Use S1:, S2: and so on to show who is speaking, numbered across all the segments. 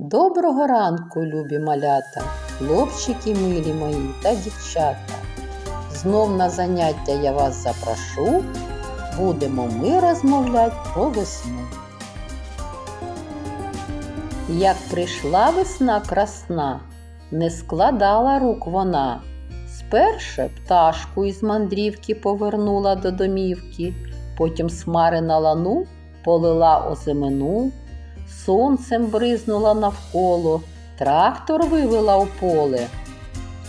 S1: Доброго ранку, любі малята, хлопчики милі мої та дівчата. Знов на заняття я вас запрошу, будемо ми розмовляти про весну. Як прийшла весна красна, не складала рук вона. Сперше пташку із мандрівки повернула до домівки, потім смари на лану полила озимину, сонцем бризнула навколо, трактор вивела у поле,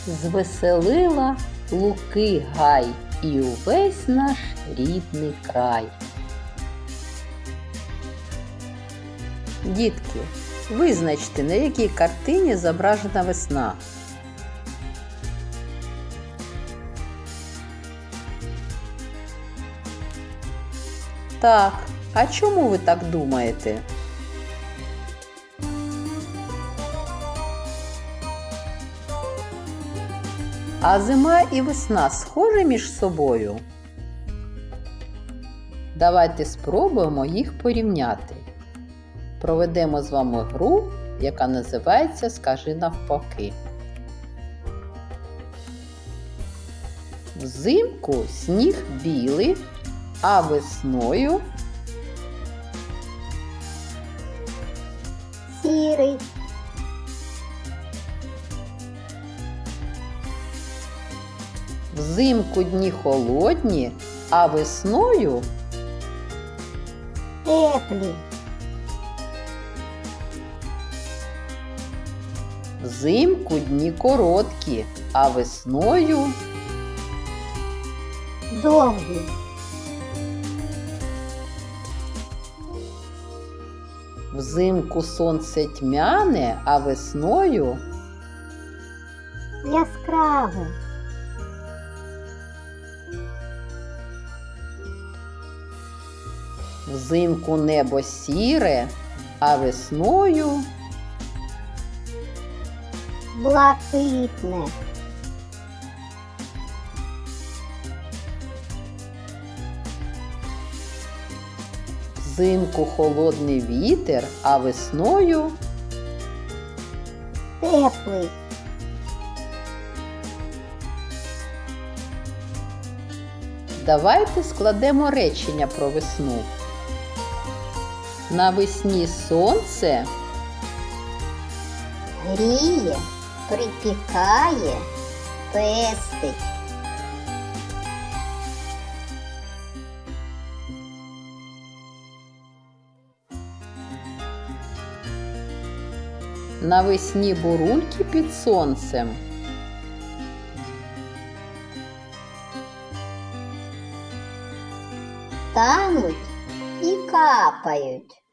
S1: звеселила луки гай і увесь наш рідний край. Дітки, визначте, на якій картині зображена весна. Так, а чому ви так думаєте? А зима і весна схожі між собою? Давайте спробуємо їх порівняти. Проведемо з вами гру, яка називається Скажи навпаки. Взимку сніг білий, а весною
S2: сірий,
S1: взимку дні холодні, а весною
S2: теплі,
S1: взимку дні короткі, а весною
S2: довгі,
S1: взимку сонце тьмяне, а весною
S2: яскраві,
S1: взимку небо сіре, а весною
S2: блакитне,
S1: взимку холодний вітер, а весною
S2: теплий,
S1: Давайте складемо речення про весну. Навесні сонце
S2: гріє, припікає, пестить,
S1: навесні бурульки під сонцем.
S2: тануть капають.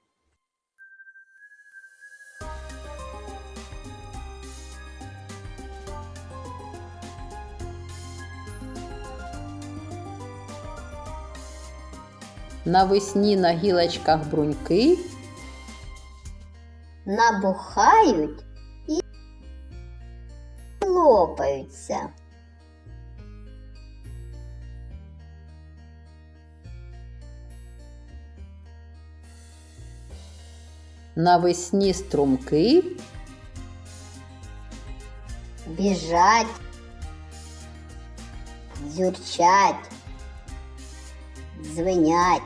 S1: Навесні на гілочках бруньки,
S2: набухають і лопаються.
S1: Навесні струмки,
S2: Біжать, дзюрчать, дзвенять.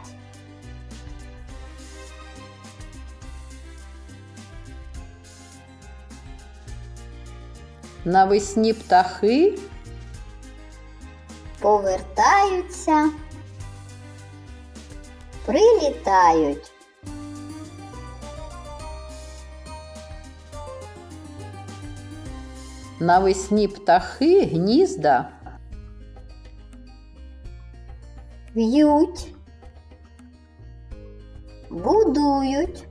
S1: навесні птахи,
S2: повертаються, прилітають,
S1: навесні птахи, гнізда,
S2: в'ють, будують,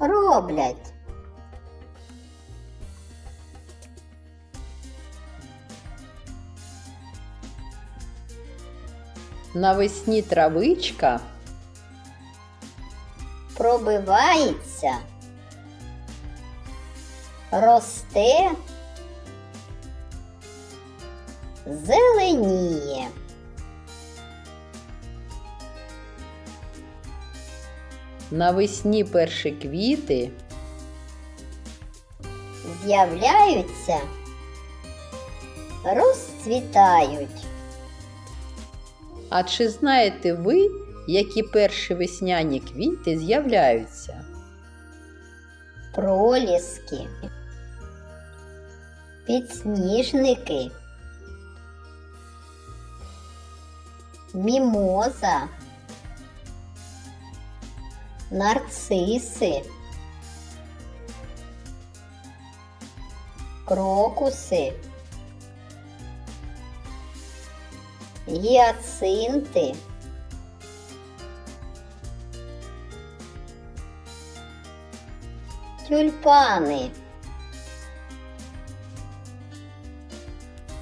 S2: роблять.
S1: навесні травичка,
S2: пробивається, росте, зеленіє.
S1: Навесні перші квіти
S2: З'являються, розцвітають.
S1: А чи знаєте ви, які перші весняні квіти з'являються?
S2: Проліски, підсніжники, мімоза, нарциси, крокуси, гіацинти. Тюльпани.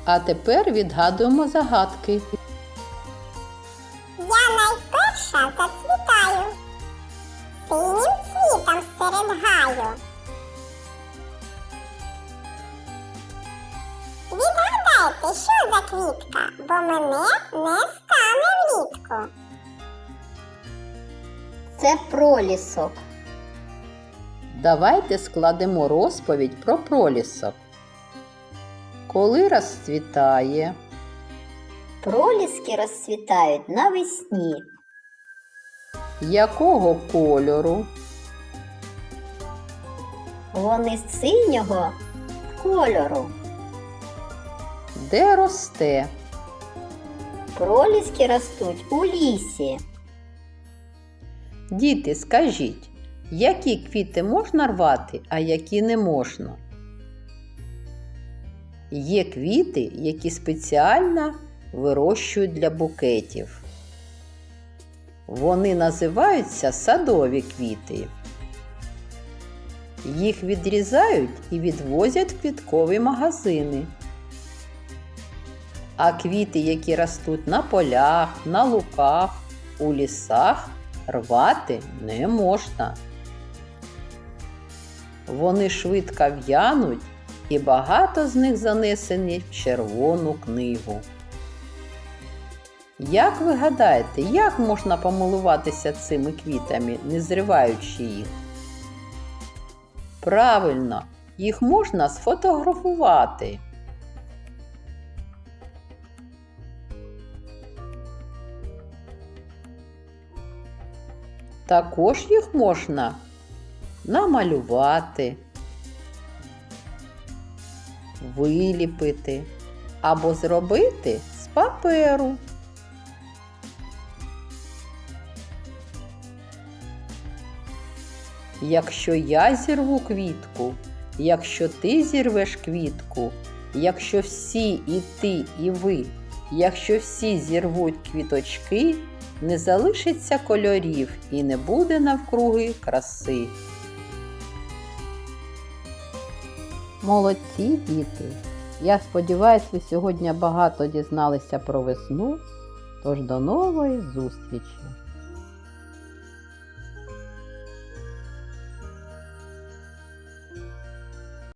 S1: А тепер відгадуємо загадки.
S3: Я найперша зацвітаю, синім цвітом серед гаю. Відгадайте, що за квітка, бо мене не стане влітку.
S2: Це пролісок.
S1: Давайте складемо розповідь про пролісок. Коли розцвітає,
S2: Проліски розцвітають навесні.
S1: якого кольору,
S2: Вони синього кольору.
S1: де росте,
S2: Проліски ростуть у лісі.
S1: Діти, скажіть, які квіти можна рвати, а які не можна? Є квіти, які спеціально вирощують для букетів. Вони називаються садові квіти. Їх відрізають і відвозять в квіткові магазини. А квіти, які ростуть на полях, на луках, у лісах, рвати не можна. Вони швидко в'януть і багато з них занесені в червону книгу. Як ви гадаєте, як можна помилуватися цими квітами, не зриваючи їх? Правильно, їх можна сфотографувати. Також їх можна намалювати, виліпити або зробити з паперу. Якщо я зірву квітку, якщо ти зірвеш квітку, якщо всі і ти, і ви, якщо всі зірвуть квіточки, не залишиться кольорів і не буде навкруги краси. Молодці діти! Я сподіваюся, ви сьогодні багато дізналися про весну. Тож до нової зустрічі!